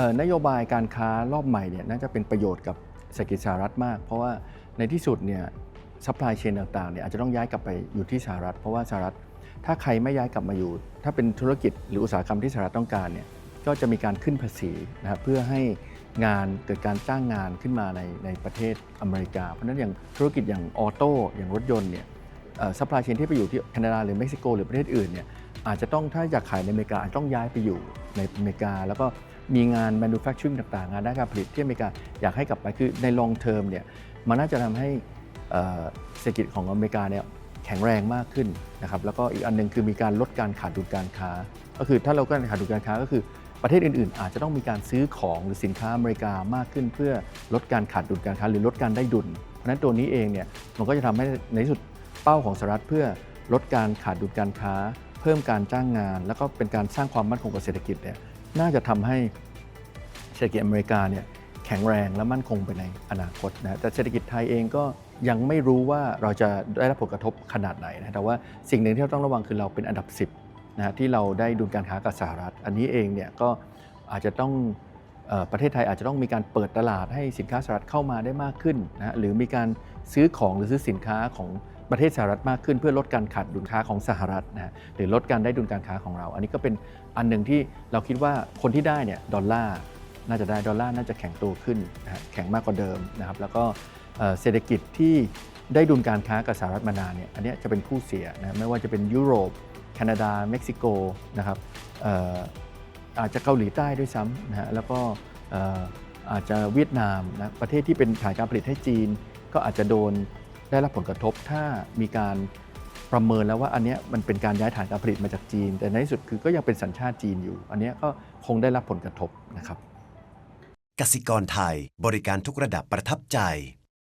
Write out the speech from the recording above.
ออนโยบายการค้ารอบใหม่เนี่ยน่าจะเป็นประโยชน์กับเศรษฐกิจสหรัฐมาก เพราะว่าในที่สุดเนี่ยซัพพลายเชนต่างๆเนี่ยอาจจะต้องย้ายกลับไปอยู่ที่สหรัฐ เพราะว่าสหรัฐถ้าใครไม่ย้ายกลับมาอยู่ ถ้าเป็นธุรกิจหรืออุตสาหกรรมที่สหรัฐต้องการเนี่ยก็จะมีการขึ้นภาษีนะครับเพื่อให้งานเกิดการจ้างงานขึ้นมาในในประเทศอเมริกา เพราะฉะนั้นอย่างธุรกิจอย่างออโต้อย่างรถยนต์เนี่ยซัพพลายเชนที่ไปอยู่ที่แคนาดาหรือเม็กซิโก หรือประเทศอื่นเนี่ย อาจจะต้องถ้าอยากขายในอเมริกาอาจจะต้องย้ายไปอยู่ในอเมริกา แล้วก็มีงาน manufacturing ต่างๆ งานด้านการผลิตที่อเมริกาอยากให้กลับไปคือใน long term เนี่ยมันน่าจะทำให้เศรษฐกิจของอเมริกาเนี่ยแข็งแรงมากขึ้นนะครับแล้วก็อีกอันหนึงคือมีการลดการขาดดุลการค้า ก็คือถ้าเราการขาดดุลการค้าก็คือประเทศอื่น ๆ อาจจะต้องมีการซื้อของหรือสินค้าอเมริกามากขึ้น เพื่อลดการขาดดุลการค้าหรือลดการได้ดุล เพราะฉะนั้นตัวนี้เองเนี่ยมันก็จะทำให้ในที่สุดเป้าของสหรัฐเพื่อลดการขาดดุลการค้า เพิ่มการจ้างงาน แล้วก็เป็นการสร้างความมั่นคงกับเศรษฐกิจเนี่ยน่าจะทำให้เศรษฐกิจอเมริกาเนี่ยแข็งแรงและมั่นคงไปในอนาคตนะแต่เศรษฐกิจไทยเองก็ยังไม่รู้ว่าเราจะได้รับผลกระทบขนาดไหนนะแต่ว่าสิ่งหนึ่งที่เราต้องระวังคือเราเป็นอันดับ 10นะที่เราได้ดุลการค้ากับสหรัฐ อันนี้เองเนี่ยก็อาจจะต้องประเทศไทยอาจจะต้องมีการเปิดตลาดให้สินค้าสหรัฐเข้ามาได้มากขึ้นนะหรือมีการซื้อของหรือซื้อสินค้าของ ประเทศสหรัฐมากขึ้นเพื่อลดการขาดดุลค้าของสหรัฐนะฮะหรือลดการได้ดุลการค้าของเรา อันนี้ก็เป็นอันหนึ่งที่เราคิดว่าคนที่ได้เนี่ยดอลลาร์น่าจะได้ดอลลาร์น่าจะแข็งตัวขึ้นนะแข็งมากกว่าเดิมนะครับแล้วก็เศรษฐกิจที่ได้ดุลการค้ากับสหรัฐมานานเนี่ยอันนี้จะเป็นผู้เสียนะไม่ว่าจะเป็นยุโรปแคนาดาเม็กซิโกนะครับอาจจะเกาหลีใต้ด้วยซ้ำนะฮะแล้วก็เอ่ออาจจะเวียดนามนะประเทศที่เป็นฐานการผลิตให้จีน ก็อาจจะโดน ได้รับผลกระทบถ้ามีการประเมินแล้วว่าอันนี้มันเป็นการย้ายฐานการผลิตมาจากจีน แต่ในที่สุดคือก็ยังเป็นสัญชาติจีนอยู่ อันนี้ก็คงได้รับผลกระทบนะครับกสิกรไทยบริการทุกระดับประทับใจ